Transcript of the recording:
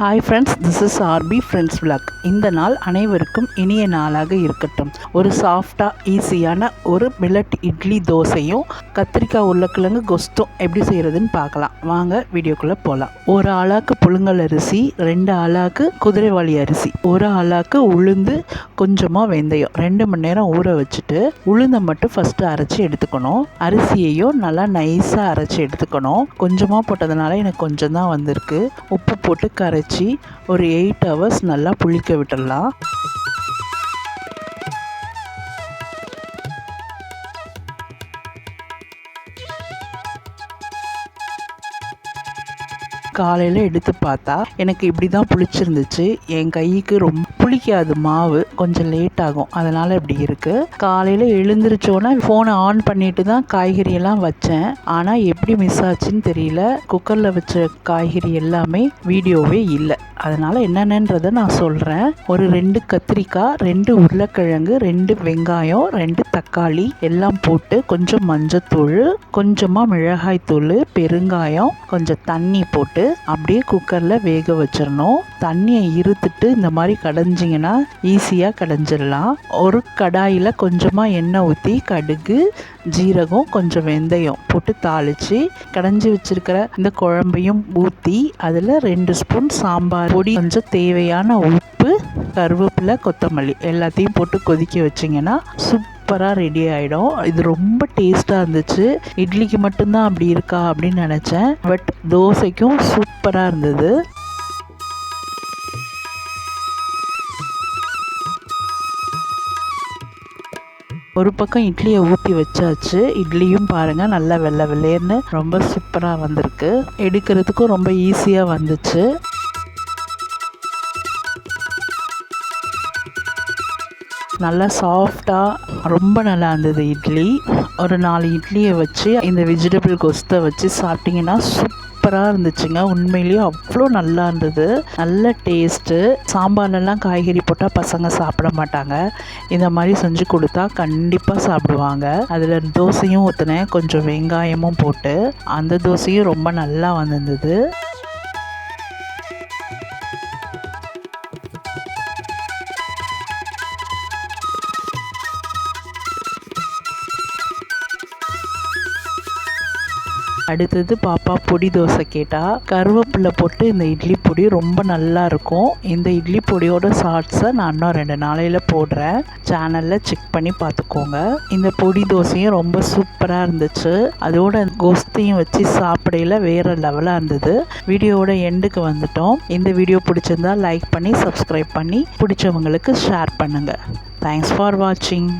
Hi friends this is RP friends vlog இந்த நாள் அனைவருக்கும் இனிய நாளாக இருக்கட்டும். ஒரு சாஃப்டாக ஈஸியான ஒரு மில்லட் இட்லி தோசையும் கத்திரிக்காய் உருளைக்கிழங்கு கொஸ்தும் எப்படி செய்கிறதுன்னு பார்க்கலாம். வாங்க வீடியோக்குள்ளே போகலாம் ஒரு ஆளாக்கு புழுங்கல் அரிசி ரெண்டு ஆளாக்கு குதிரைவாளி அரிசி. ஒரு ஆளாக்கு உளுந்து கொஞ்சமாக வெந்தயம். ரெண்டு மணி நேரம் ஊற வச்சுட்டு உளுந்தை மட்டும் ஃபஸ்ட்டு அரைச்சி எடுத்துக்கணும். அரிசியையும் நல்லா நைஸாக அரைச்சி எடுத்துக்கணும். கொஞ்சமாக போட்டதுனால எனக்கு கொஞ்சம் தான் வந்திருக்கு. உப்பு போட்டு கரைச்சி ஒரு எயிட் ஹவர்ஸ் நல்லா புளிக்க விட்டுடலாம். காலையில் எடுத்து பார்த்தா எனக்கு இப்படி தான் புளிச்சிருந்துச்சு. என் கைக்கு ரொம்ப புளிக்காது மாவு. கொஞ்சம் லேட் ஆகும். அதனால் இப்படி இருக்குது காலையில் எழுந்திரிச்சோன்னே ஃபோனை ஆன் பண்ணிட்டு தான் காய்கறி எல்லாம் வச்சேன். ஆனால் எப்படி மிஸ் ஆச்சுன்னு தெரியல. குக்கரில் வச்ச காய்கறி எல்லாமே வீடியோவே இல்லை. அதனால் என்னென்னன்றதை நான் சொல்கிறேன் ஒரு ரெண்டு கத்திரிக்காய் ரெண்டு உருளைக்கிழங்கு ரெண்டு வெங்காயம் ரெண்டு தக்காளி எல்லாம் போட்டு கொஞ்சம் மஞ்சத்தூள் கொஞ்சமாக மிளகாய்த்தூள் பெருங்காயம் கொஞ்சம் தண்ணி போட்டு அப்படியே குக்கரில் வேக வச்சிடணும். தண்ணியை இருத்துட்டு இந்த மாதிரி கடைஞ்சிங்கன்னா ஈஸியாக கடைஞ்சிடலாம். ஒரு கடாயில் கொஞ்சமாக எண்ணெய் ஊற்றி கடுகு ஜீரகம் கொஞ்சம் வெந்தயம் போட்டு தாளித்து கடைஞ்சி வச்சிருக்கிற இந்த குழம்பையும் ஊற்றி அதில் ரெண்டு ஸ்பூன் சாம்பார் பொடி கொஞ்சம் தேவையான உப்பு கருவேப்பிலை கொத்தமல்லி எல்லாத்தையும் போட்டு கொதிக்க வச்சிங்கன்னா சூப்பராக ரெடி ஆகிடும் இது ரொம்ப டேஸ்ட்டாக இருந்துச்சு. இட்லிக்கு மட்டும்தான் அப்படி இருக்கா அப்படின்னு நினச்சேன். பட் தோசைக்கும் சூப்பராக இருந்தது. ஒரு பக்கம் இட்லியை ஊற்றி வச்சாச்சு. இட்லியும் பாருங்கள் நல்லா வெள்ளை வெள்ளையர்னு ரொம்ப சூப்பராக வந்திருக்கு. எடுக்கிறதுக்கும் ரொம்ப ஈஸியாக வந்துச்சு. நல்லா சாஃப்டாக ரொம்ப நல்லா இருந்தது இட்லி. ஒரு நாலு இட்லியை வச்சு இந்த வெஜிடபிள் கொஸ்தை வச்சு சாப்பிட்டிங்கன்னா சூப்பராக இருந்துச்சுங்க. உண்மையிலேயே அவ்வளோ நல்லா இருந்தது. நல்ல டேஸ்ட்டு சாம்பார்லலாம் காய்கறி போட்டால் பசங்க சாப்பிட மாட்டாங்க. இந்த மாதிரி செஞ்சு கொடுத்தா கண்டிப்பாக சாப்பிடுவாங்க. அதில் தோசையும் ஊற்றினேன் கொஞ்சம் வெங்காயமும் போட்டு அந்த தோசையும் ரொம்ப நல்லா வந்திருந்தது. அடுத்தது பாப்பா பொடி தோசை கேட்டால் கருவேப்பிலை போட்டு இந்த இட்லி பொடி ரொம்ப நல்லா இருக்கும். இந்த இட்லி பொடியோட சாட்ஸை நான் இன்னும் ரெண்டு நாளையில் போடுறேன். சேனலில் செக் பண்ணி பார்த்துக்கோங்க. இந்த பொடி தோசையும் ரொம்ப சூப்பராக இருந்துச்சு. அதோட கோஸ்தையும் வச்சு சாப்பிடையில வேறு லெவலாக இருந்தது. வீடியோவோட எண்டுக்கு வந்துட்டோம். இந்த வீடியோ பிடிச்சிருந்தா லைக் பண்ணி சப்ஸ்கிரைப் பண்ணி பிடிச்சவங்களுக்கு ஷேர் பண்ணுங்கள் தேங்க்ஸ் ஃபார் வாட்சிங்